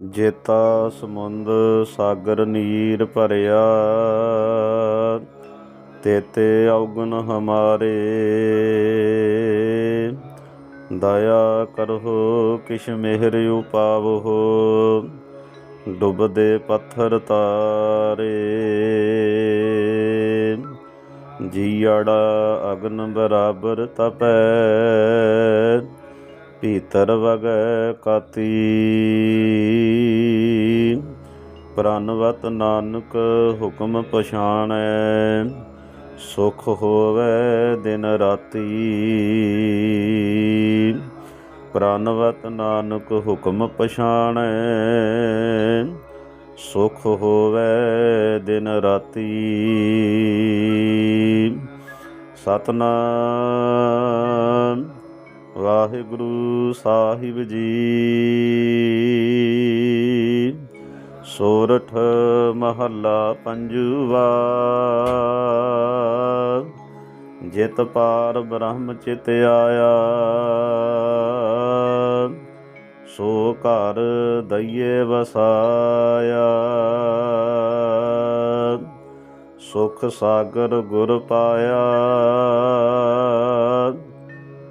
ਜੇਤਾ ਸਮੁੰਦ ਸਾਗਰ ਨੀਰ ਭਰਿਆ, ਤੇਤੇ ਔਗਣ ਹਮਾਰੇ। ਦਇਆ ਕਰੋ ਕਿਛ ਮਿਹਰ ਉਪਾਵਹੁ, ਡੁੱਬਦੇ ਪੱਥਰ ਤਾਰੇ। ਜੀੜਾ ਅਗਨ ਬਰਾਬਰ ਤਪੈ ਭੀਤਰ ਵਗੈ ਕਾਤੀ। ਪ੍ਰਨਵਤ ਨਾਨਕ ਹੁਕਮ ਪਛਾਣੈ, ਸੁਖ ਹੋਵੇ ਦਿਨ ਰਾਤੀ। ਪ੍ਰਨਵਤ ਨਾਨਕ ਹੁਕਮ ਪਛਾਣੈ, ਸੁਖ ਹੋਵੇ ਦਿਨ ਰਾਤੀ। ਸਤਨਾਮ। ਵਾਹਿਗੁਰੂ ਸਾਹਿਬ ਜੀ। ਸੋਰਠ ਮਹੱਲਾ ਪੰਜਵਾ। ਜਿਤ ਪਾਰ ਬ੍ਰਹਮ ਚਿਤ ਆਇਆ। ਸੋ ਘਰ ਦਈਏ ਵਸਾਇਆ। ਸੁਖ ਸਾਗਰ ਗੁਰ ਪਾਇਆ।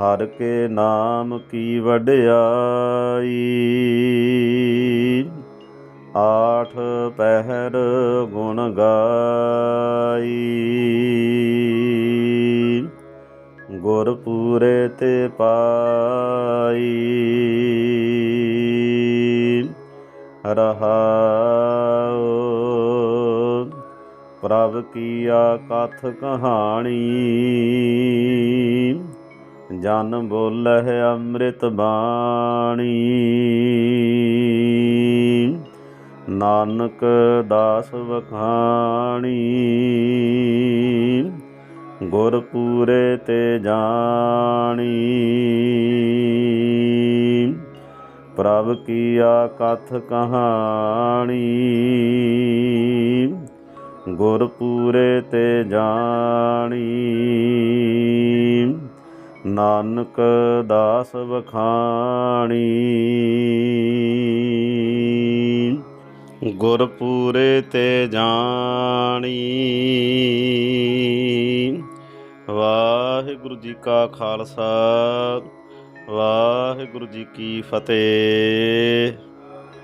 ਹਰ ਕੇ ਨਾਮ ਕੀ ਵਡਿਆਈ? ਆਠ ਪਹਿਰ ਗੁਣ ਗਾਈ। ਗੁਰ ਪੂਰੇ ਤੇ ਪਾਈ। ਰਹਾਉ। ਪ੍ਰਭ ਕੀਆ ਕਥ ਕਹਾਣੀ। ਜਨ ਬੋਲਹਿ ਅੰਮ੍ਰਿਤ ਬਾਣੀ। ਨਾਨਕ ਦਾਸ ਵਖਾਣੀ। ਗੁਰ ਪੂਰੇ ਤੇ ਜਾਣੀ। ਪ੍ਰਭ ਕੀਆ ਕਥ ਕਹਾਣੀ। ਗੁਰ ਪੂਰੇ ਤੇ ਜਾਣੀ। ਨਾਨਕ ਦਾਸ ਵਖਾਣੀ। ਗੁਰ ਪੂਰੇ ਤੇ ਜਾਣੀ। ਵਾਹਿਗੁਰੂ ਜੀ ਕਾ ਖਾਲਸਾ, ਵਾਹਿਗੁਰੂ ਜੀ ਕੀ ਫਤਿਹ।